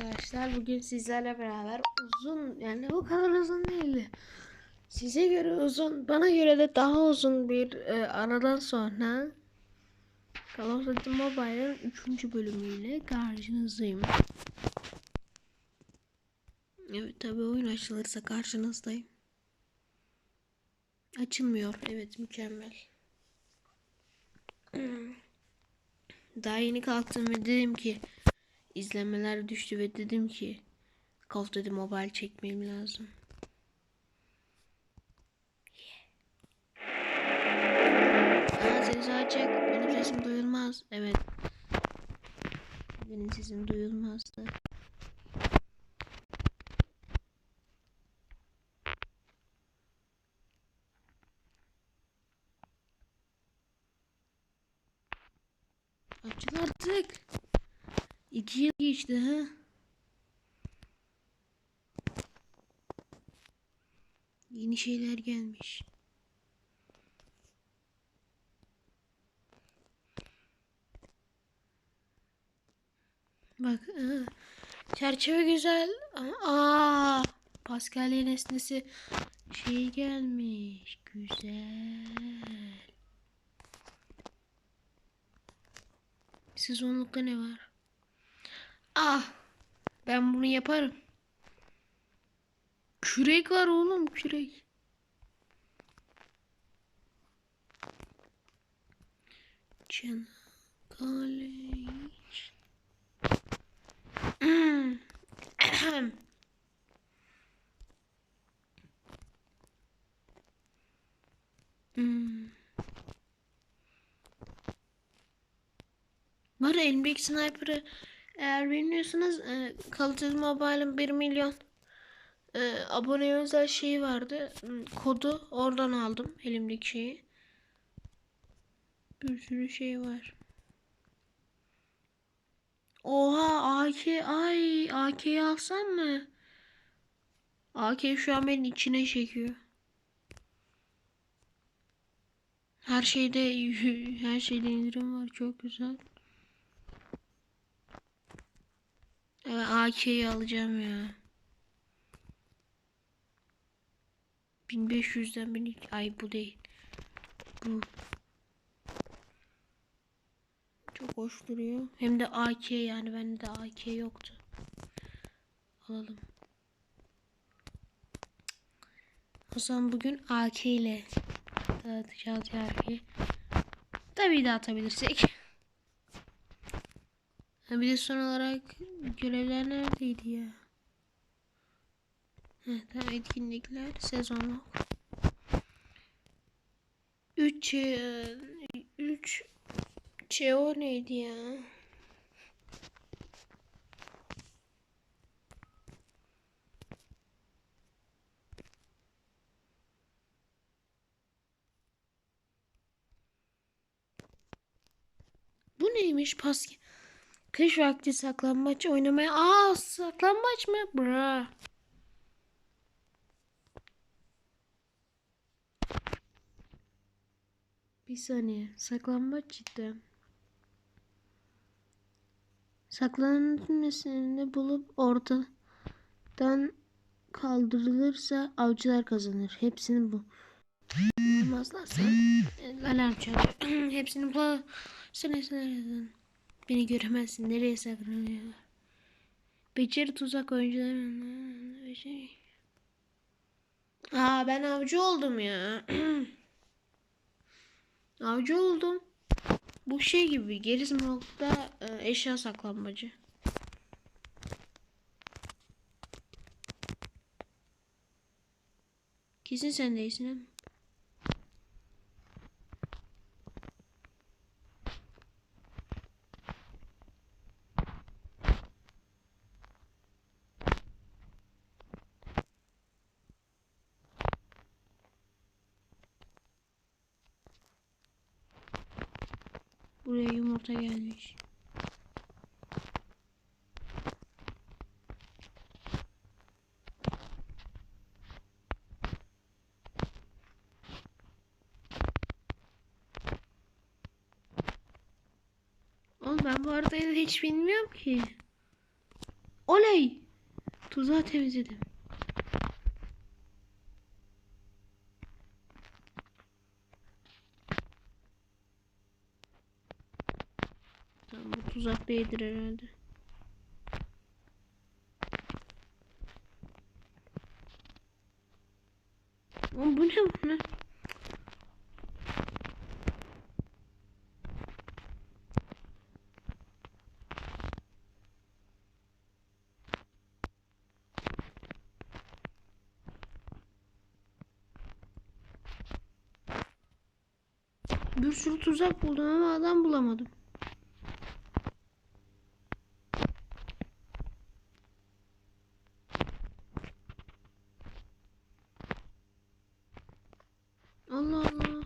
arkadaşlar. Bugün sizlerle beraber uzun yani o kadar uzun değildi. Size göre uzun, bana göre de daha uzun bir e, aradan sonra Call of Duty Mobile'ın 3. bölümüyle karşınızdayım. Evet tabi oyun açılırsa karşınızdayım. Açılmıyor. Evet mükemmel. Daha yeni kalktım ve dedim ki izlemeler düştü ve dedim ki Call of Duty Mobile çekmem lazım. Aa ses açık. Benim sesim duyulmaz. Evet. Benim sesim duyulmazdı. Açıl artık. İki yıl geçti ha. Yeni şeyler gelmiş. Bak aa, çerçeve güzel aa Pascal nesnesi şey gelmiş güzel. Sezonlukta ne var? Ah ben bunu yaparım. Kürek var oğlum kürek. Çanakkale. Hmm. Hmm. Var ya elimdeki sniper'ı eğer bilmiyorsanız e, Duty Mobile'ın 1 milyon e, abone özel şeyi vardı. Hmm, Kodu oradan aldım elimdeki şeyi. Bir sürü şey var. Oha AK ay AK'yi alsam mı? AK şu an beni içine çekiyor. Her şeyde her şeyde indirim var çok güzel. Evet AK'yi alacağım ya. 1500'den 1000 ay bu değil. Bu. Çok hoş duruyor. Hem de AK yani bende de AK yoktu. Alalım. O zaman bugün AK ile dağıtacağız yani. Tabii dağıtabilirsek. Bir de son olarak görevler neredeydi ya? Heh, tamam etkinlikler sezonluk. 3 3 CO neydi ya? Bu neymiş pas? Kış vakti saklambaç oynamaya. Aa saklambaç mı? Bra. Bir saniye. Saklambaç cidden. Nesnelerini bulup ortadan kaldırılırsa avcılar kazanır. Hepsini bu. Bulmazlarsa alarm çalıyor. Hepsini bu. Beni göremezsin. Nereye saklanıyorlar? Beceri tuzak oyuncuları. Beceri. Aa ben avcı oldum ya. avcı oldum. Bu şey gibi Gerizmoluk'ta e, eşya saklanmacı. Kesin sen değilsin yumurta gelmiş. Oğlum ben bu haritayı da hiç bilmiyorum ki. Oley! Tuzağı temizledim. Tamam bu tuzak değildir herhalde. Oğlum bu ne bu ne? Bir sürü tuzak buldum ama adam bulamadım. Allah Allah.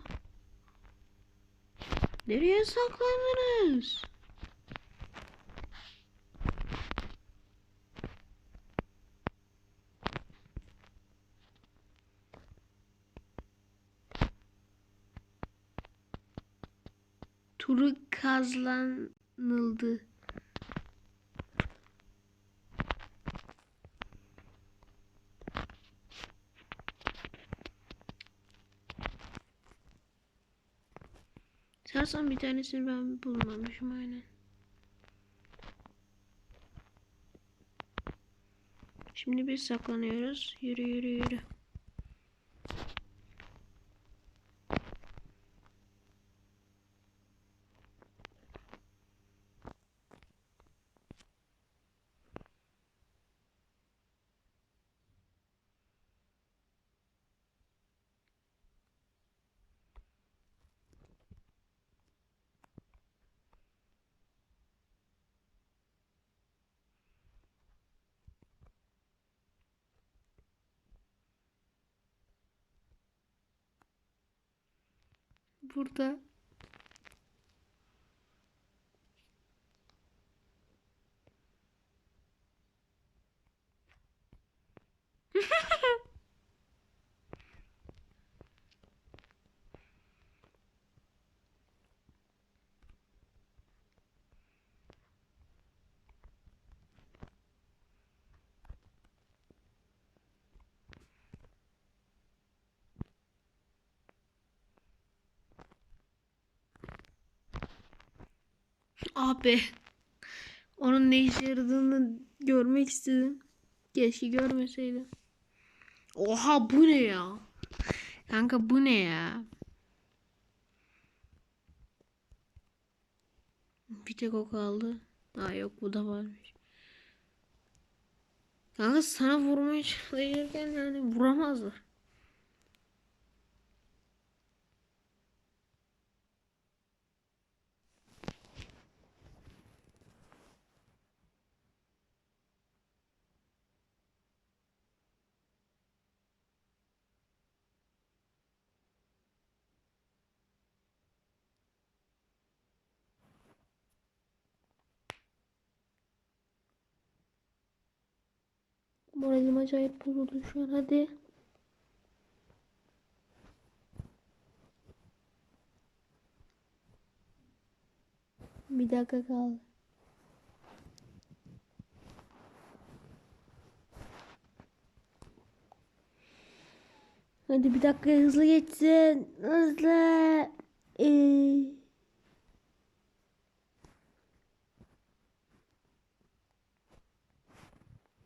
Nereye saklandınız? Turu kazanıldı. Sanırsam bir tanesini ben bulmamışım aynen. Şimdi biz saklanıyoruz. Yürü yürü yürü. Burada Abi. Onun ne işe yaradığını görmek istedim. Keşke görmeseydim. Oha bu ne ya? Kanka bu ne ya? Bir tek o kaldı. Aa yok bu da varmış. Kanka sana vurmaya çalışırken yani vuramazlar. Moralim acayip bozuldu şu an hadi. Bir dakika kaldı. Hadi bir dakika hızlı geçsin. Hızlı. Ee...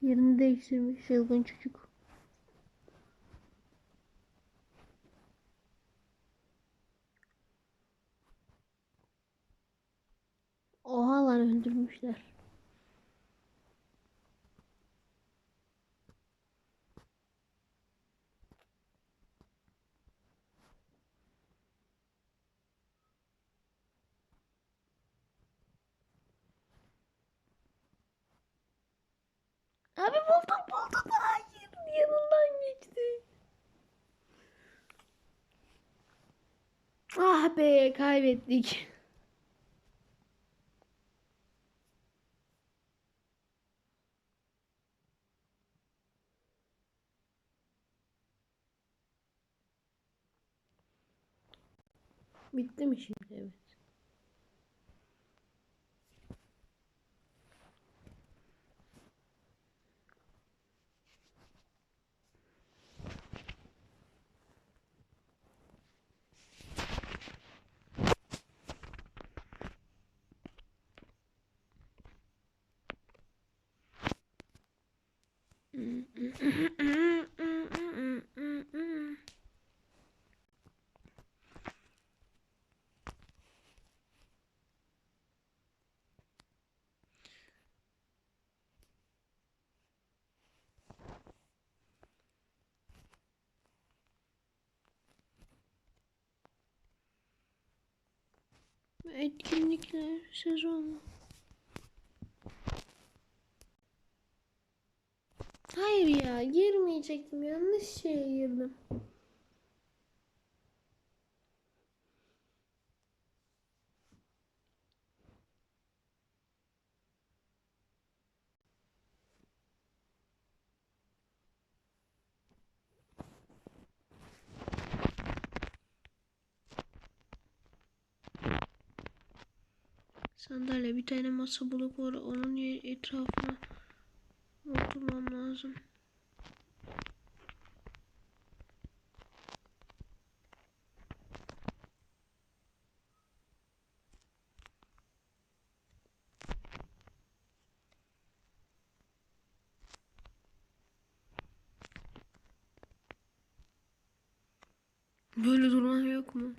Yerini değiştirmiş çılgın çocuk. Oha lan öldürmüşler. Abi buldum buldum. Hayır yanından geçti. Ah be kaybettik. Bitti mi şimdi? Evet. Etkinlikler sezonu. Ya girmeyecektim yanlış şeye girdim. Sandalye bir tane masa bulup onun etrafına oturmam lazım. Böyle durman yok mu?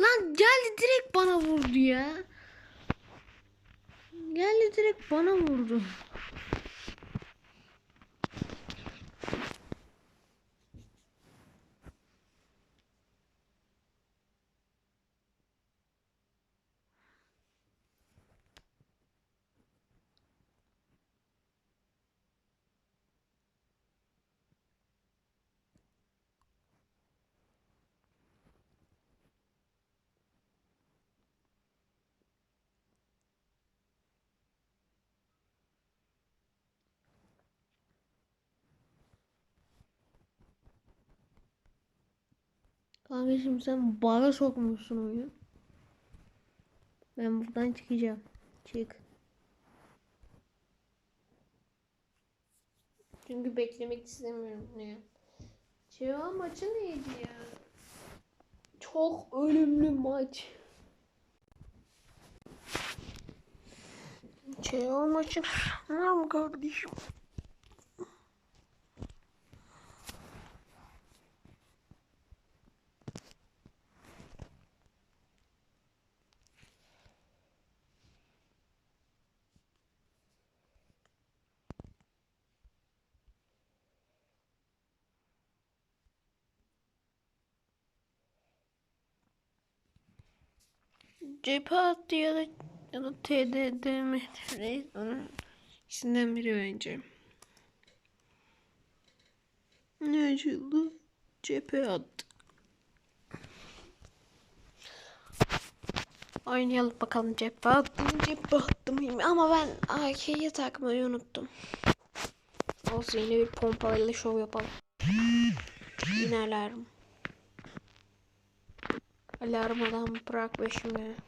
Lan geldi direkt bana vurdu ya. Geldi direkt bana vurdu. Kardeşim sen bana sokmuşsun oyunu. Ben buradan çıkacağım. Çık. Çünkü beklemek istemiyorum ne. Çeva maçı neydi ya? Çok ölümlü maç. Çeva maçı mı kardeşim? Cephe attı ya da ya da TDD mi? Ne? Onun ikisinden biri bence. Ne açıldı? Cephe attı. Oynayalım bakalım cephe attım cephe attım ama ben AK'yi takmayı unuttum. Olsun yine bir pompayla şov yapalım. Yine alarm. Alarmadan bırak peşimi.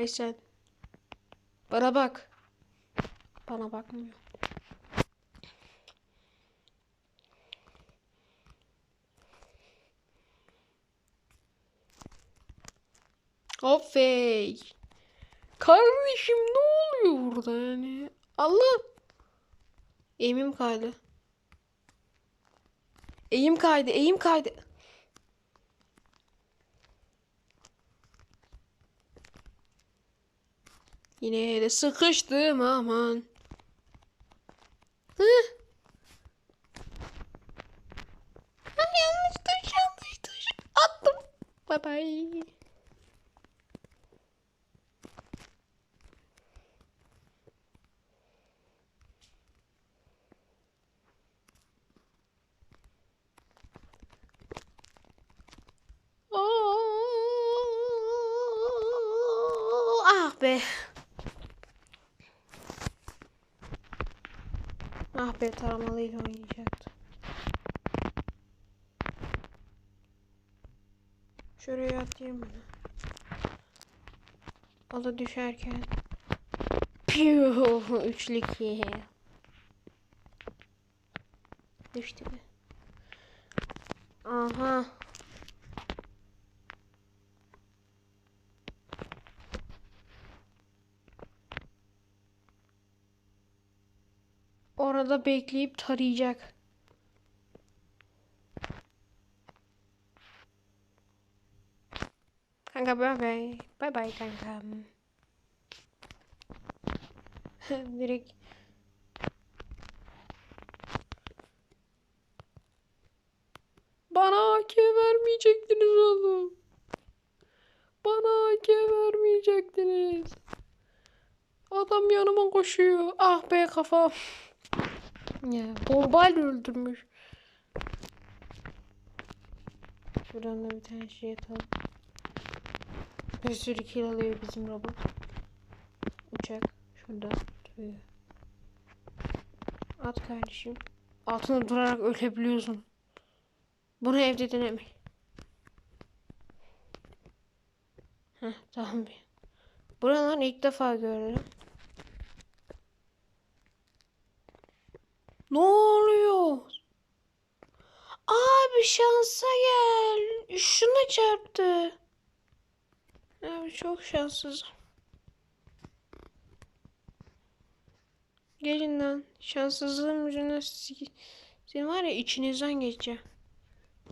Hey sen. Bana bak. Bana bakmıyor. Ofey. Kardeşim ne oluyor burada yani? Allah. Eğimim kaydı. Eğim kaydı, eğim kaydı. Yine de sıkıştım aman. Hı? Ay, yanlış tuş, yanlış tuş. Attım. Bye bye. Oo, ah be. Ah be taramalıyla oynayacaktım. Şuraya atayım. O da düşerken. Piyuh, üçlük. Düştü mü? Aha. Orada bekleyip tarayacak. Kanka bay bay. Bay bay kankam. Direkt Bana AK vermeyecektiniz oğlum. Bana AK vermeyecektiniz. Adam yanıma koşuyor. Ah be kafam. Ya bombayla öldürmüş. Şuradan da bir tane şey atalım. Bir sürü kill alıyor bizim robot. Uçak şurada duruyor. At kardeşim. Altında durarak ölebiliyorsun. Bunu evde deneme. Heh, tamam bir. Buradan ilk defa gördüm. Ne oluyor? Abi şansa gel. Şuna çarptı. Çok şanssız. Gelin lan. Şanssızlığım yüzünden sik- Senin var ya içinizden geçeceğim.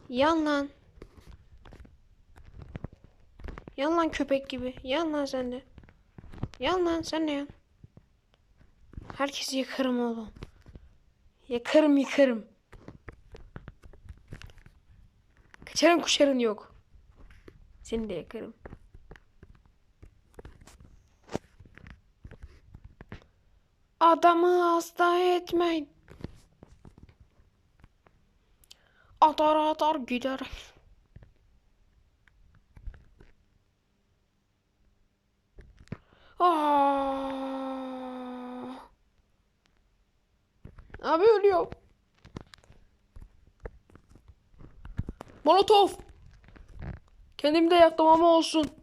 Yan lan. Yan lan köpek gibi. Yan lan sen de. Yan lan sen de yan. Herkesi yakarım oğlum. Yakarım yıkarım. Kaçarın kuşarın yok. Seni de yakarım. Adamı hasta etmeyin. Atar atar gider. Aa. Abi ölüyor. Molotov. Kendimi de yaktım ama olsun.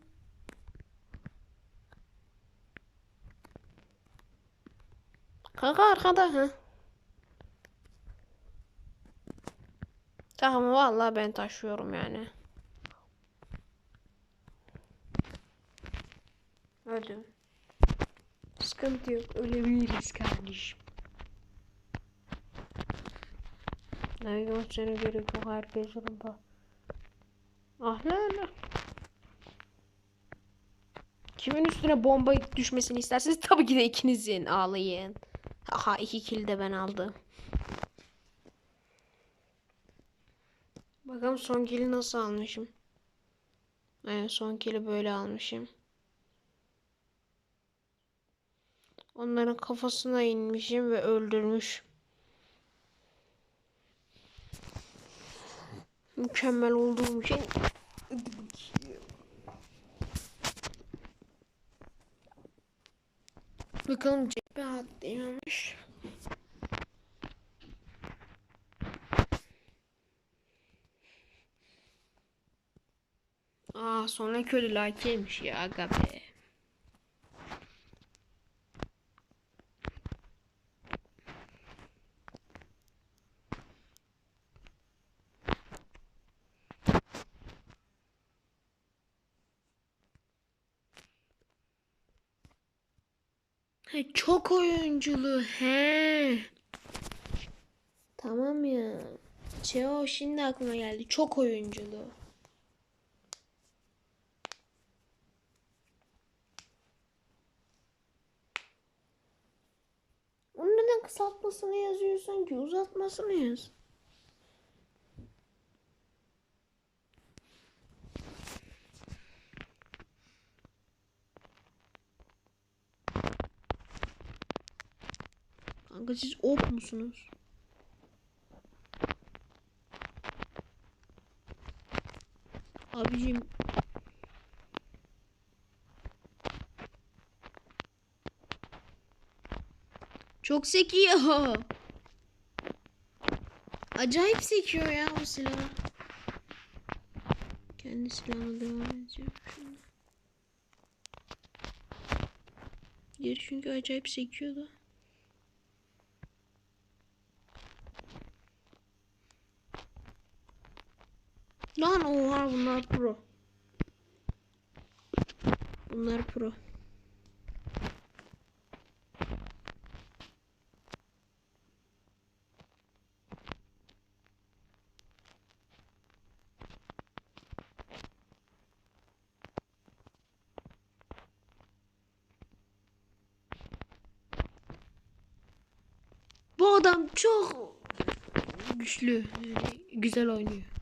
Kanka arkada ha. Tamam vallahi ben taşıyorum yani. Öldüm. Sıkıntı yok. Ölebiliriz kardeşim. Navigasyona gerek yok. Herkes yolunda. Ah la la. Kimin üstüne bomba düşmesini isterseniz tabii ki de ikinizin ağlayın. Aha iki kill de ben aldım. Bakalım son kill'i nasıl almışım. Evet son kill'i böyle almışım. Onların kafasına inmişim ve öldürmüş. Mükemmel olduğum için. Bakalım atlayamamış. Aa sonra kötü lakeymiş ya aga be. He, çok oyunculu he. Tamam ya. Çeo şimdi aklıma geldi. Çok oyunculu. Onun neden kısaltmasını yazıyorsun ki? Uzatmasını yaz. Kanka siz op musunuz? Abicim Çok sekiyor. Acayip sekiyor ya o silah. Kendi silahına devam edeceğim şimdi. Diğeri çünkü acayip sekiyordu. Lan oha bunlar pro. Bunlar pro. Bu adam çok güçlü, güzel oynuyor.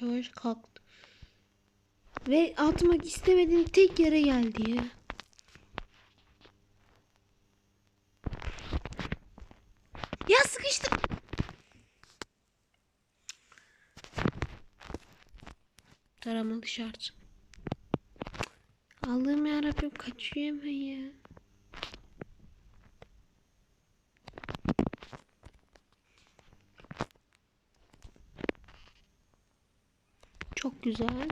Yavaş kalktı. Ve atmak istemediğim tek yere geldi ya. Ya sıkıştım. Taramalı şart. Allah'ım yarabbim kaçıyor hemen ya. Çok güzel.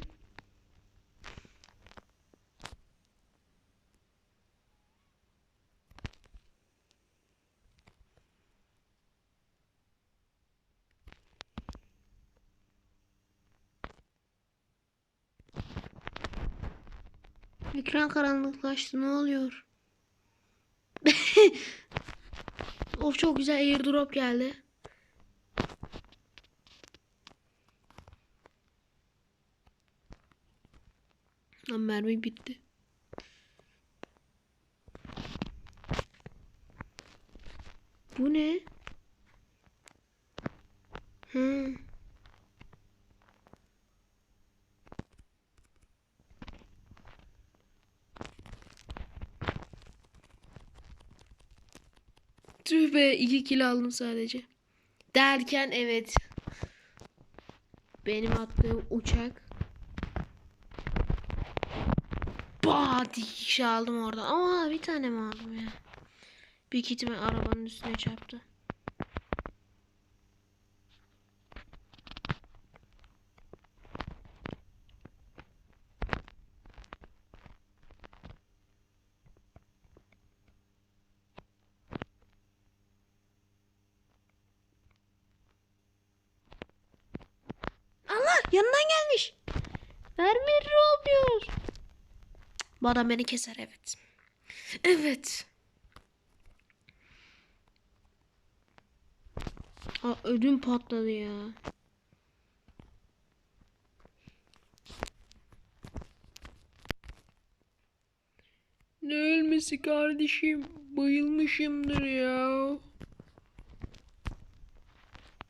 Ekran karanlıklaştı. Ne oluyor? of çok güzel airdrop geldi. Lan mermi bitti. Bu ne? Hı. Tüh be 2 kilo aldım sadece. Derken evet. Benim attığım uçak. Bah iki kişi aldım orada. Ama bir tane mi aldım ya? Büyük ihtimal arabanın üstüne çarptı. Allah yanından gelmiş. Vermir oluyor. Bu adam beni keser evet. Evet. Aa, ödüm patladı ya. Ne ölmesi kardeşim? Bayılmışımdır ya.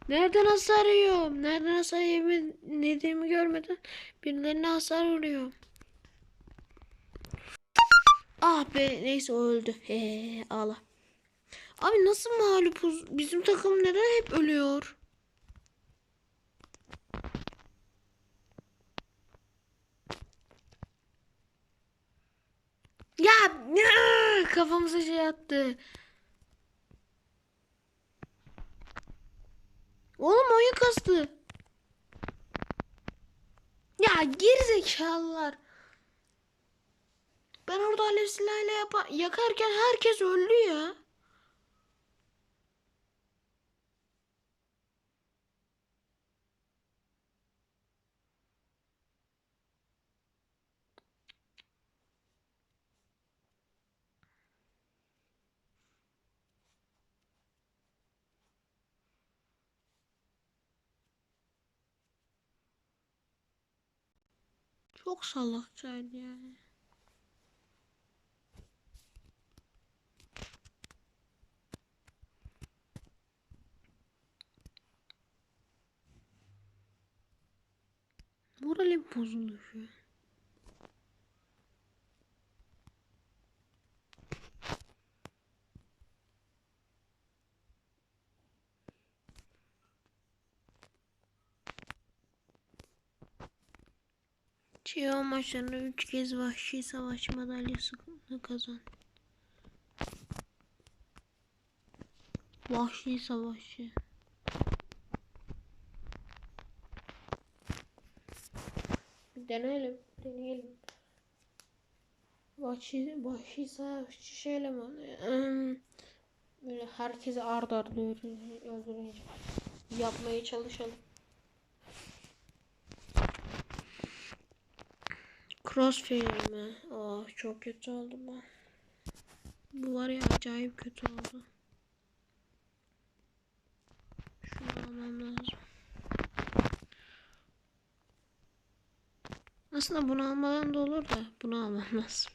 Nereden hasar yiyorum? Nereden hasar yeme dediğimi görmeden birilerine hasar vuruyor. Ah be neyse öldü. He ağla. Abi nasıl mağlupuz? Bizim takım neden hep ölüyor? Ya ya, kafamıza şey attı. Oğlum oyun kastı. Ya gerizekalılar. Ben orada alev silahıyla yapa yakarken herkes öldü ya. Çok salakçaydı yani. Moralim bozuldu şu an. Maçlarında 3 kez vahşi savaş madalyası kazan. Vahşi savaşçı. Deneyelim, deneyelim. Vahşi, vahşi savaşçı şöyle mi? Hmm, Böyle herkesi ard arda öldürünce, yapmaya çalışalım. Crossfire mi? Oh çok kötü oldu bu. Bu var ya acayip kötü oldu. almam lazım. Aslında bunu almadan da olur da bunu almam lazım.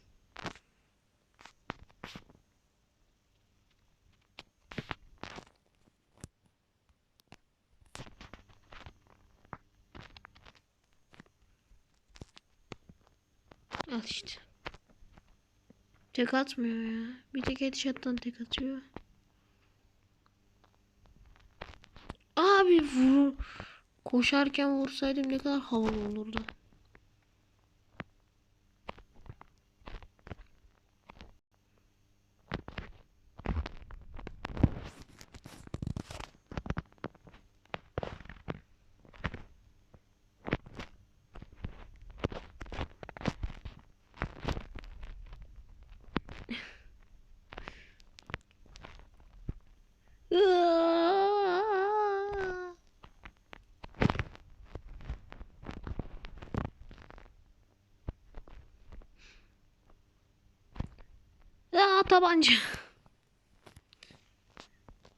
Al işte. Tek atmıyor ya. Bir tek headshot'tan tek atıyor. Abi vur. Koşarken vursaydım ne kadar havalı olurdu. Aaaa! Aa tabanca.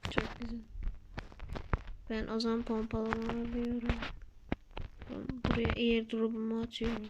Çok güzel. Ben o zaman pompalamamı alıyorum. Buraya airdrop'umu atıyorum.